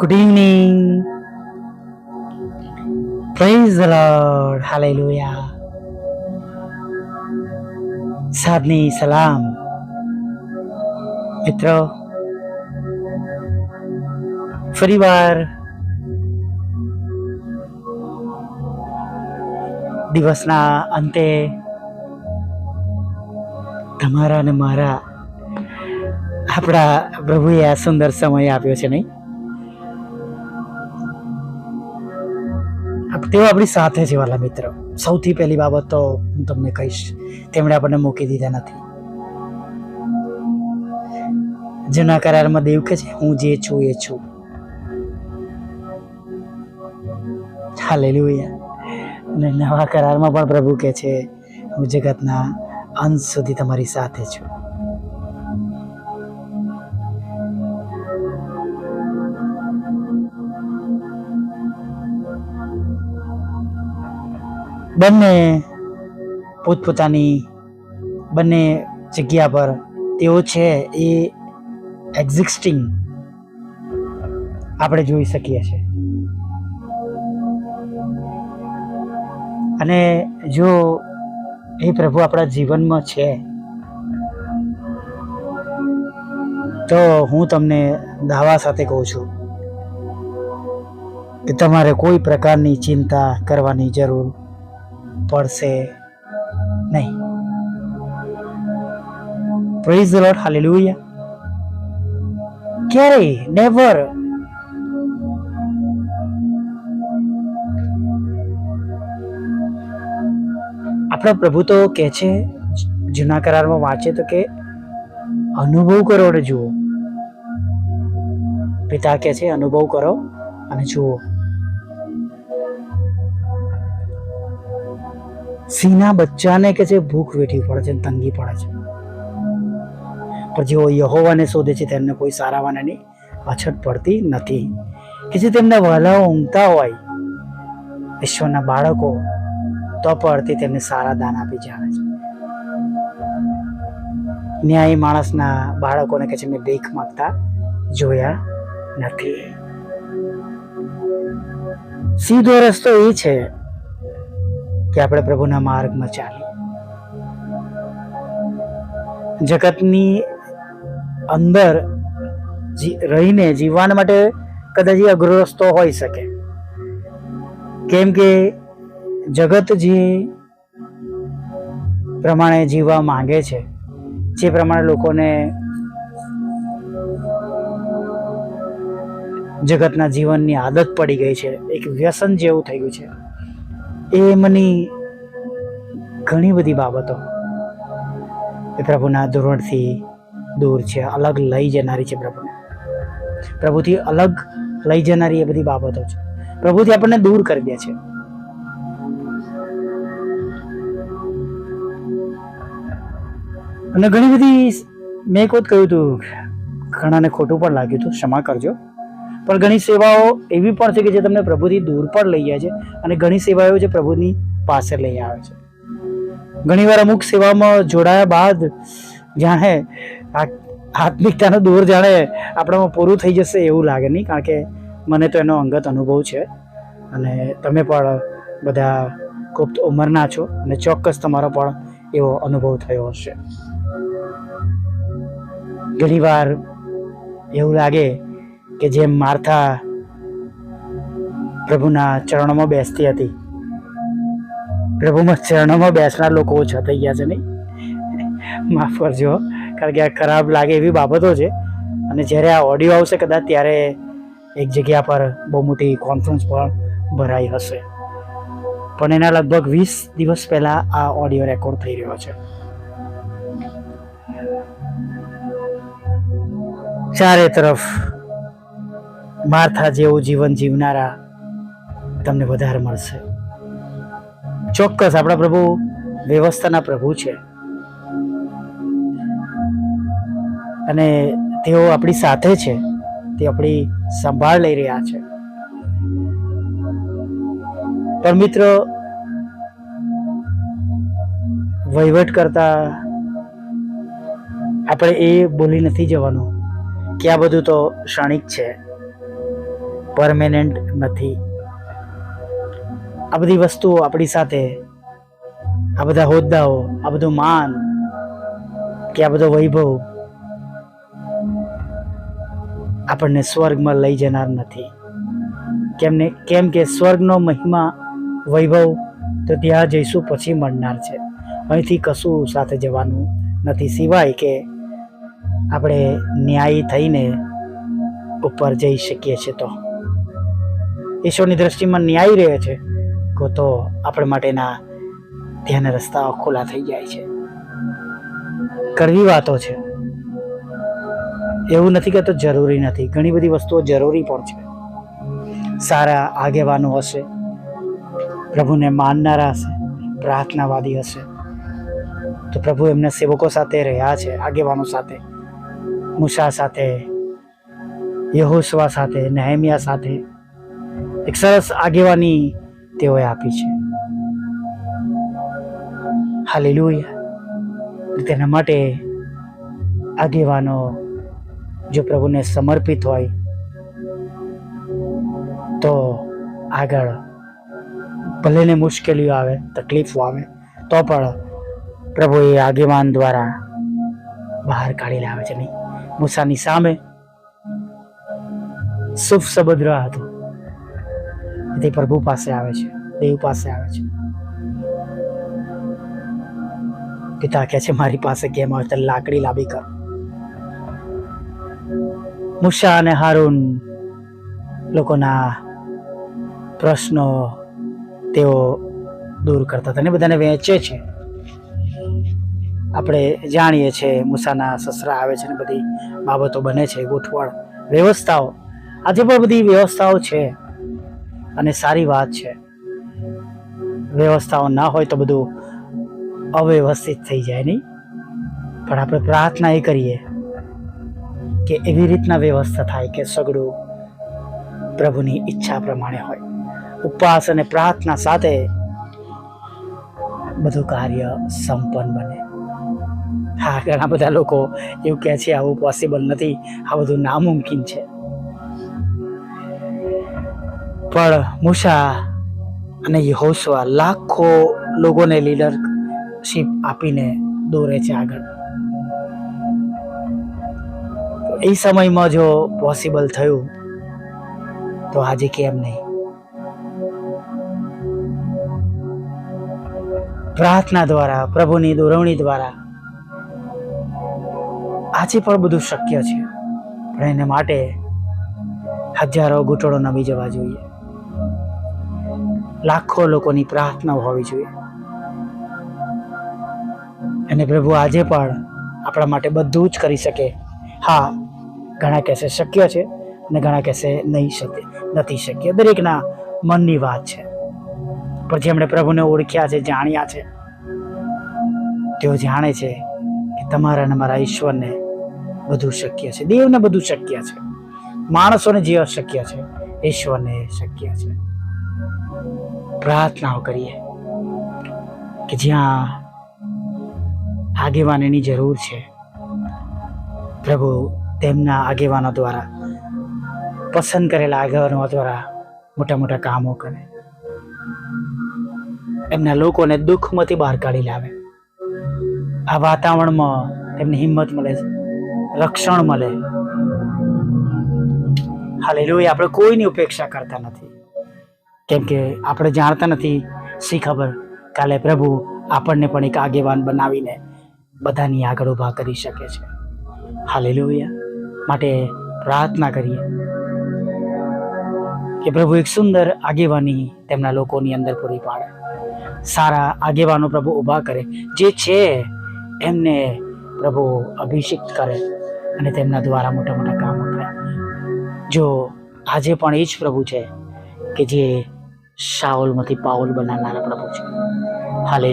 Evening. Praise the Lord. Hallelujah. સાદની સલામ મિત્રો ફરીવાર દિવસના અંતે તમારા અને મારા આપણા પ્રભુએ આ સુંદર સમય આપ્યો છે નહીં તેઓ આપણી સાથે છે વાલા મિત્રો. સૌથી પહેલી બાબત તો હું તમને કહીશ, તેમણે આપણને મૂકી દીધા નથી. જૂના કરારમાં દેવ કહે છે, હું જે છું એ છું. હાલેલુયા. અને નવા કરારમાં પણ પ્રભુ કહે છે, હું જગતના અંત સુધી તમારી સાથે છું. બંને પોતપોતાની બંને જગ્યા પર તેઓ છે એ એક્ઝિસ્ટિંગ આપણે જોઈ શકીએ છીએ. અને જો એ પ્રભુ આપણા જીવનમાં છે, તો હું તમને દાવા સાથે કહું છું કે તમારે કોઈ પ્રકારની ચિંતા કરવાની જરૂર પડશે નહીં. પ્રેઝ ધ લોર્ડ હાલેલુયા ક્યારેય નેવર આપણા પ્રભુ તો કહે છે, જૂના કરારમાં વાંચે તો કે, અનુભવ કરો અને જુઓ. પિતા કહે છે, અનુભવ કરો અને જુઓ. સિંહના બચ્ચાને કે છે ભૂખ વેઠવી પડે છે તંગી પડે છે? પણ જેઓ યહોવાને શોધે છે, તેમને કોઈ સારા વાનાની અછત પડતી નથી. કે જે તેમના વહાલાઓ ઊંઘતા હોય ઈશ્વરના બાળકો, તો પડતી તેમને સારા દાન આપી જાણે છે. ન્યાયી માણસના બાળકોને કે છે મેં ભીખ માગતા જોયા નથી. સીધો રસ્તો એ છે કે આપણે પ્રભુના માર્ગમાં ચાલીએ. જગતની અંદર રહીને જીવવા માટે કદાચ અઘરો રસ્તો હોઈ શકે. કેમ કે જગત જે પ્રમાણે જીવવા માંગે છે, જે પ્રમાણે લોકોને જગતના જીવનની આદત પડી ગઈ છે, એક વ્યસન જેવું થઈ ગયું છે. એ મની ઘણી બધી બાબતો એ પ્રભુના ધોરણથી દૂર છે, અલગ લઈ જનારી છે પ્રભુને પ્રભુથી અલગ લઈ જનારી એ બધી બાબતો છે. પ્રભુથી આપણને દૂર કરી દે છે. અને ઘણી બધી, મેં કોત કહ્યું હતું, ઘણાને ખોટું પણ લાગ્યું હતું, ક્ષમા કરજો. પણ ઘણી સેવાઓ એવી પણ છે કે જે તમને પ્રભુથી દૂર પણ લઈ જાય છે અને ઘણી સેવાઓ જે પ્રભુની પાસે લઈ આવે છે. ઘણીવાર અમુક સેવામાં જોડાયા બાદ જાણે આત્મિકતાનો દૂર જાણે આપણામાં પૂરું થઈ જશે એવું લાગે નહીં, કારણ કે મને તો એનો અંગત અનુભવ છે. અને તમે પણ બધા ખૂબ ઉંમરના છો અને ચોક્કસ તમારો પણ એવો અનુભવ થયો હશે. ઘણીવાર એવું લાગે કે જેમ માર્થા પ્રભુના ચરણોમાં બેસતી હતી. પ્રભુમાં ચરણોમાં બેસનાર લોકો ઓછા થઈ ગયા છે નહીં? માફ કરજો, કારણ કે આ ખરાબ લાગે એવી બાબતો છે. અને જ્યારે આ ઓડિયો આવશે કદાચ ત્યારે એક જગ્યા પર બહુ મોટી કોન્ફરન્સ પણ ભરાઈ હશે. પણ એના લગભગ વીસ દિવસ પહેલા આ ઓડિયો રેકોર્ડ થઈ રહ્યો છે. ચારે તરફ માર્થા જેવું જીવન જીવનારા તમને વધારે મળશે. ચોક્કસ આપણા પ્રભુ વ્યવસ્થાના પ્રભુ છે. અને તેઓ આપણી સાથે છે. તે આપણી સંભાળ લઈ રહ્યા છે. પણ મિત્રો, વહીવટ કરતા આપણે એ બોલી નથી જવાનું કે આ બધું તો ક્ષણિક છે. પરમેનન્ટ નથી. આ બધી વસ્તુઓ આપણી સાથે, આ બધા હોદ્દાઓ, આ બધું માન કે આ બધો વૈભવ આપણને સ્વર્ગમાં લઈ જનાર નથી. કેમને કેમ કે સ્વર્ગનો મહિમા વૈભવ તો ત્યાં જઈશું પછી મળનાર છે. અહીંથી કશું સાથે જવાનું નથી. સિવાય કે આપણે ન્યાયી થઈને ઉપર જઈ શકીએ છીએ તો. ઈશ્વરની દ્રષ્ટિમાં ન્યાય રહે છે તો આપણે માટેના ધ્યાન રસ્તાઓ ખુલ્લા થઈ જાય છે. કરવી વાતો છે. એવું નથી કે તો જરૂરી નથી. ઘણી બધી વસ્તુઓ જરૂરી પણ છે. સારા આગેવાનો હશે. પ્રભુને માનનારા હશે. પ્રાર્થનાવાદી હશે. તો પ્રભુ એમના સેવકો સાથે રહ્યા છે, આગેવાનો સાથે. મુસા સાથે યહોસવા સાથે, નહેમિયા સાથે. એક સરસ આગેવાની તેઓએ આપી છે. હાલેલુયા. તેના માટે આગેવાનો જો પ્રભુને સમર્પિત હોય, તો આગળ ભલે ને મુશ્કેલીઓ આવે, તકલીફો આવે, તો પણ પ્રભુ એ આગેવાન દ્વારા બહાર કાઢી લાવે છે. નહીં મૂસાની સામે શુભ સબદ્ર હતું. તે પ્રભુ પાસે આવે છે, દેવ પાસે આવે છે. પિતા કહે છે, મારી પાસે કેમ આવે તો લાકડી લાંબી કર. મુશા અને હારૂન લોકોના પ્રશ્નો તેઓ દૂર કરતા હતા અને બધાને વહેંચે છે. આપણે જાણીએ છીએ મુસાના સસરા આવે છે ને બધી બાબતો બને છે, ગોઠવણ વ્યવસ્થાઓ. આજે પણ બધી વ્યવસ્થાઓ છે. અને સારી વાત છે. વ્યવસ્થાઓ ના હોય તો બધું અવ્યવસ્થિત થઈ જાય નહીં. પણ આપણે પ્રાર્થના એ કરીએ કે એવી રીતના વ્યવસ્થા થાય કે સગડું પ્રભુની ઈચ્છા પ્રમાણે હોય. ઉપવાસ અને પ્રાર્થના સાથે બધું કાર્ય સંપન્ન બને. હા, ઘણા બધા લોકો એવું કહે છે, આવું પોસિબલ નથી. આ બધું નામુમકિન છે. પણ મૂસા અને યહોસવા લાખો લોકોને લીડરશીપ આપીને દોરે છે આગળ. એ સમયમાં જો પોસિબલ થયું, તો આજે કેમ નહીં? પ્રાર્થના દ્વારા, પ્રભુની દોરવણી દ્વારા આજે પણ બધું શક્ય છે. પણ એને માટે હજારો ઘૂંટણો નમી જવા જોઈએ. લાખો લોકોની પ્રાર્થના હોવી જોઈએ. અને પ્રભુ આજે પણ આપણા માટે બધું જ કરી શકે. હા, ઘણા કહેશે શક્ય છે અને ઘણા કહેશે નહીં શક્ય, નથી શક્ય. દરેકના મનની વાત છે. પણ જેમણે પ્રભુને ઓળખ્યા છે, જાણ્યા છે, તેઓ જાણે છે કે તમારા અને મારા ઈશ્વરને બધું શક્ય છે. દેવને બધું શક્ય છે. માણસોને જે અશક્ય છે, ઈશ્વરને શક્ય છે. પ્રાર્થનાઓ કરીએ કે જ્યાં આગેવાનની જરૂર છે, પ્રભુ તેમના આગેવાનો દ્વારા, પસંદ કરેલા આગેવાનો દ્વારા મોટા મોટા કામો કરે. એમના લોકોને દુઃખમાંથી બહાર કાઢી લાવે. આ વાતાવરણમાં એમને હિંમત મળે, રક્ષણ મળે. હાલે આપણે કોઈની ઉપેક્ષા કરતા નથી. કેમ કે આપણે જાણતા નથી, શી ખબર? કાલે પ્રભુ આપણને પણ એક આગેવાન બનાવીને બધાની આગળ ઊભા કરી શકે છે. હાલેલુયા. માટે પ્રાર્થના કરીએ કે પ્રભુ એક સુંદર આગેવાની તેમના લોકોની અંદર પૂરી પાડે. સારા આગેવાનો પ્રભુ ઊભા કરે. જે છે, એમને પ્રભુ અભિષેક કરે અને તેમના દ્વારા મોટા મોટા કામો કરે જો આજે પણ એ જ પ્રભુ છે કે જે શાઓલમાંથી પાઉલ બનાવનારા પ્રભુ છે. હાલે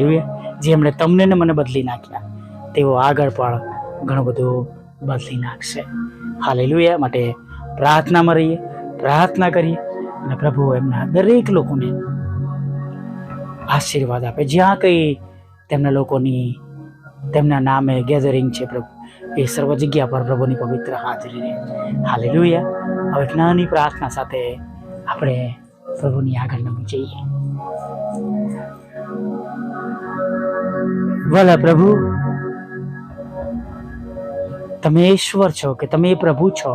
જે એમણે તમને ને મને બદલી નાખ્યા, તેઓ આગળ પણ ઘણું બધું બદલી નાખશે. હાલે માટે પ્રાર્થનામાં રહીએ પ્રાર્થના કરીએ અને પ્રભુ એમના દરેક લોકોને આશીર્વાદ આપે. જ્યાં કંઈ તેમના લોકોની, તેમના નામે ગેધરિંગ છે પ્રભુ, એ સર્વ જગ્યા પર પ્રભુની પવિત્ર હાજરી હાલે હવે એક નાની પ્રાર્થના સાથે આપણે પ્રભુની આગળ નમી જઈએ. ભલા પ્રભુ, તમે ઈશ્વર છો કે તમે પ્રભુ છો,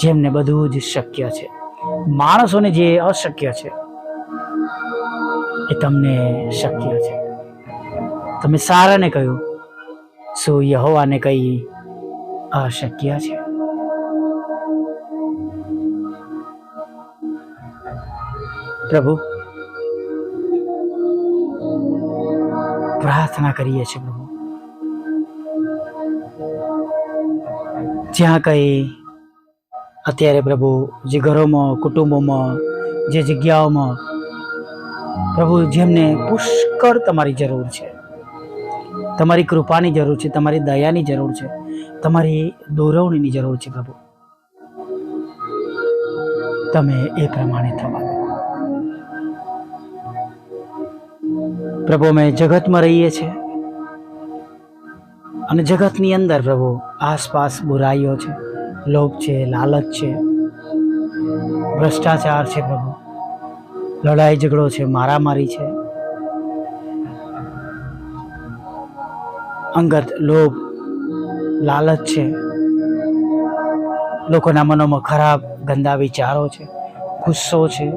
જેમને બધું જ શક્ય છે. માણસોને જે અશક્ય છે, એ તમને શક્ય છે. તમે સારાને કહ્યું, શું યહોવાને કઈ અશક્ય છે? પ્રભુ. પ્રાર્થના કરીએ છીએ પ્રભુ. જ્યાં કઈ અત્યારે પ્રભુ જે ઘરોમાં, કુટુંબોમાં, જે જગ્યાઓમાં પ્રભુ જેમને પુષ્કળ તમારી જરૂર છે, તમારી કૃપાની જરૂર છે, તમારી દયાની જરૂર છે, તમારી દોરવણીની જરૂર છે પ્રભુ. તમે એ પ્રમાણે થવા પ્રભુ, અમે જગતમાં રહીએ છીએ. અને જગતની અંદર પ્રભુ, આસપાસ બુરાઈઓ છે, લોભ છે, લાલચ છે, ભ્રષ્ટાચાર છે પ્રભુ. લડાઈ ઝઘડો છે, મારામારી છે. અંગત લોભ, લાલચ છે. લોકોના મનોમાં ખરાબ, ગંદા વિચારો છે, ગુસ્સો છે.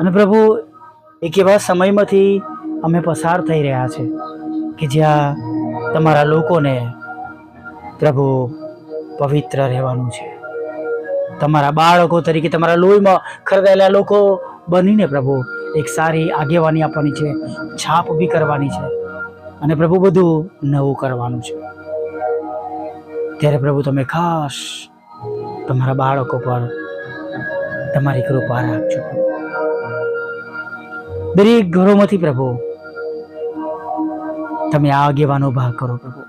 અને પ્રભુ એક એવા સમયમાંથી અમે પસાર થઈ રહ્યા છે કે જ્યાં તમારા લોકોને પ્રભુ પવિત્ર રહેવાનું છે. તમારા બાળકો તરીકે તમારા લોહીમાં ખરદાયેલા લોકો બનીને પ્રભુ એક સારી આગેવાની આપવાની છે, છાપ ઊભી કરવાની છે અને પ્રભુ બધું નવું કરવાનું છે. ત્યારે પ્રભુ તમે ખાસ તમારા બાળકો પર તમારી કૃપા રાખજો. દરેક ઘરોમાંથી પ્રભુ, તમે આગેવાનો ભાગ કરો પ્રભુ.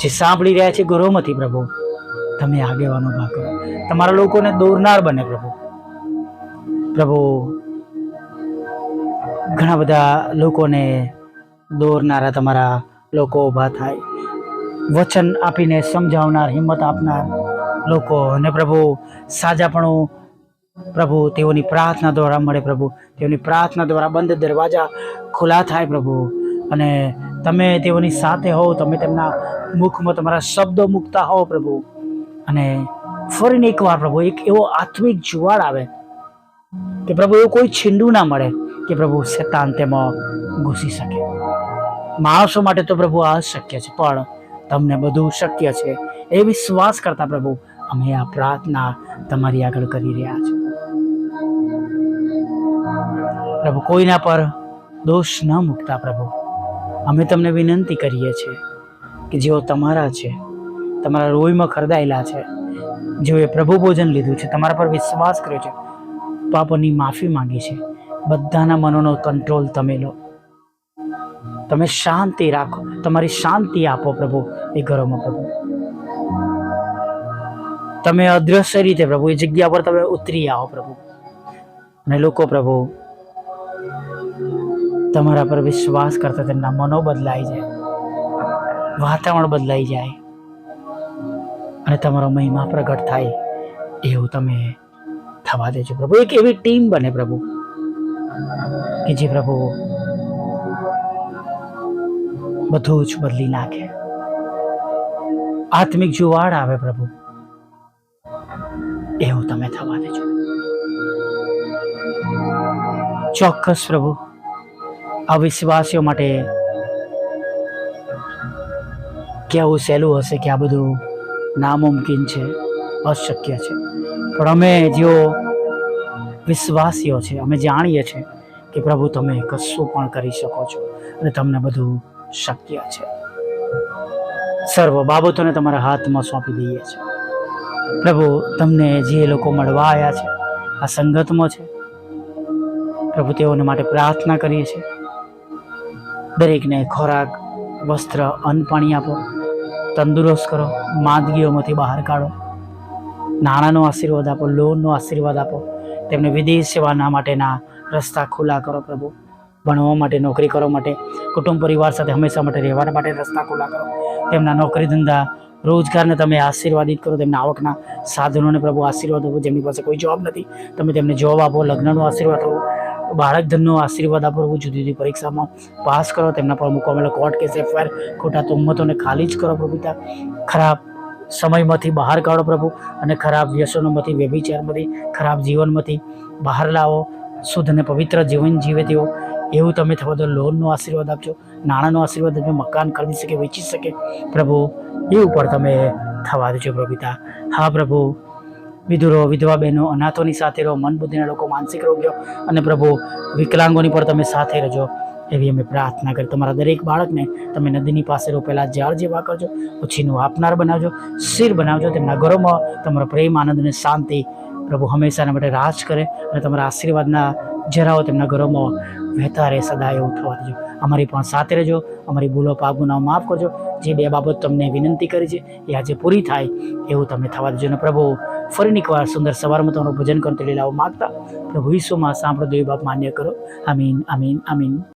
જે સાંભળી રહ્યા છે ઘરોમાંથી પ્રભુ, તમે આગેવાનો ભાગ કરો. તમારા લોકોને દોરનાર બને પ્રભુ. પ્રભુ, ઘણા બધા લોકોને દોરનારા તમારા લોકો ઊભા થાય. વચન આપીને સમજાવનાર, હિંમત આપનાર લોકો અને પ્રભુ, સાજાપણું પ્રભુ, તેઓની પ્રાર્થના દ્વારા મળે પ્રભુ. તેઓની પ્રાર્થના દ્વારા બંધ દરવાજા ખુલ્લા થાય પ્રભુ. અને તમે તેઓની સાથે હોવ, તમે તેમના મુખમાં તમારા શબ્દો મૂકતા હો પ્રભુ. અને ફરીને એકવાર પ્રભુ, એક એવો આત્મિક જુવાળ આવે કે પ્રભુ, એવું કોઈ છીંડું ના મળે કે પ્રભુ શેતાન તેમાં ઘૂસી શકે. માણસો માટે તો પ્રભુ આ શક્ય છે, પણ તમને બધું શક્ય છે. એ વિશ્વાસ કરતા પ્રભુ, અમે આ પ્રાર્થના તમારી આગળ કરી રહ્યા છે પ્રભુ, કોઈના પર દોષ ન મૂકતા પ્રભુ. અમે તમને વિનંતી કરીએ છીએ કે જેઓ તમારા છે, તમારા રોઈમાં ખરદાયેલા છે, જેઓએ પ્રભુ ભોજન લીધું છે, તમારા પર વિશ્વાસ કર્યો છે, પાપોની માફી માંગી છે, બધાના મનોનો કંટ્રોલ તમે લો. તમે શાંતિ રાખો, તમારી શાંતિ આપો પ્રભુ એ ઘરોમાં પ્રભુ. તમે અદ્રશ્ય રીતે પ્રભુ એ જગ્યા પર તમે ઉતરી આવો પ્રભુ. અને લોકો પ્રભુ તમારા પર વિશ્વાસ કરતા તેમના મનો બદલાઈ જાય. વાતાવરણ બદલાઈ જાય. અને તમારો મહિમા પ્રગટ થાય. એવું તમે થવા દેજો પ્રભુ. એક એવી ટીમ બને પ્રભુ, કે જે પ્રભુ બધું જ બદલી નાખે. આત્મિક જુવાડ આવે પ્રભુ. એવું તમે થવા દેજો. ચોક્કસ પ્રભુ. અવિશ્વાસીઓ માટે કેવું સહેલું હશે કે આ બધું નામુમકિન છે, અશક્ય છે. પણ અમે જેઓ વિશ્વાસીઓ છે, અમે જાણીએ છીએ કે પ્રભુ તમે કશું પણ કરી શકો છો અને તમને બધું શક્ય છે. સર્વ બાબતોને તમારા હાથમાં સોંપી દઈએ છીએ. પ્રભુ, તમને જે લોકો મળવા આવ્યા છે, આ સંગતમાં છે. પ્રભુ, તેઓને માટે પ્રાર્થના કરીએ છીએ. દરેકને ખોરાક, વસ્ત્ર, અન્ન પાણી આપો. તંદુરસ્ત કરો, માંદગીઓમાંથી બહાર કાઢો. નાણાંનો આશીર્વાદ આપો, લોનનો આશીર્વાદ આપો. તેમને વિદેશ સેવાના માટેના રસ્તા ખુલ્લા કરો પ્રભુ. ભણવા માટે, નોકરી કરવા માટે, કુટુંબ પરિવાર સાથે હંમેશા માટે રહેવા માટે રસ્તા ખુલ્લા કરો. તેમના નોકરી ધંધા રોજગારને તમે આશીર્વાદિત કરો. તેમના આવકના સાધનોને પ્રભુ આશીર્વાદ આપો. જેમની પાસે કોઈ જોબ નથી, તમે તેમને જોબ આપો, લગ્નનો આશીર્વાદ આપો. બાળક ધનનો આશીર્વાદ આપો પ્રભુ જુદી જુદી પરીક્ષામાં પાસ કરો, તેમના પર મૂકવામાં કોર્ટ કેસ એફઆઈઆર ખોટા તુમ્મતોને ખાલી જ કરો પ્રભુ ખરાબ સમયમાંથી બહાર કાઢો પ્રભુ અને ખરાબ વ્યસનોમાંથી, વ્યભિચારમાંથી, ખરાબ જીવનમાંથી બહાર લાવો. શુદ્ધ અને પવિત્ર જીવન જીવે તેઓ. એવું તમે થવા દો, લોનનો આશીર્વાદ આપજો, નાણાંનો આશીર્વાદ આપજો, મકાન ખરીદી શકે, વેચી શકે. પ્રભુ, એ ઉપર તમે થવા દેજો પ્રભુતા હા પ્રભુ વિધુરો વિધવા બહેનો, અનાથોની સાથે રહો મન બુદ્ધિના લોકો, માનસિક રોગ્યો અને પ્રભુ, વિકલાંગોની પર તમે સાથે રહેજો એવી અમે પ્રાર્થના કરી તમારા દરેક બાળકને તમે નદીની પાસે રોપેલા ઝાડ જેવા કરજો ઉછીનું આપનાર બનાવજો, શિર બનાવજો, તેમના ઘરોમાં તમારો પ્રેમ, આનંદ અને શાંતિ પ્રભુ હંમેશાના માટે રાજ કરે અને તમારા આશીર્વાદના જરાઓ તેમના ઘરોમાં વહેતા રહે, સદા એવું થવા દેજો. અમારી પણ સાથે રહેજો, અમારી ભૂલો, પાપ ગુનાઓ માફ કરજો. જે બે બાબત તમને વિનંતી કરી છે, એ આજે પૂરી થાય એવું તમે થવા દેજો. અને પ્રભુ ફરીની એકવાર સુંદર સવારમાં તમારું ભજન કરતો લીલાઓ માગતા પ્રભુ વિશ્વમાં સાંભળો, દેવ બાપ માન્ય કરો. આમીન આમીન આમીન.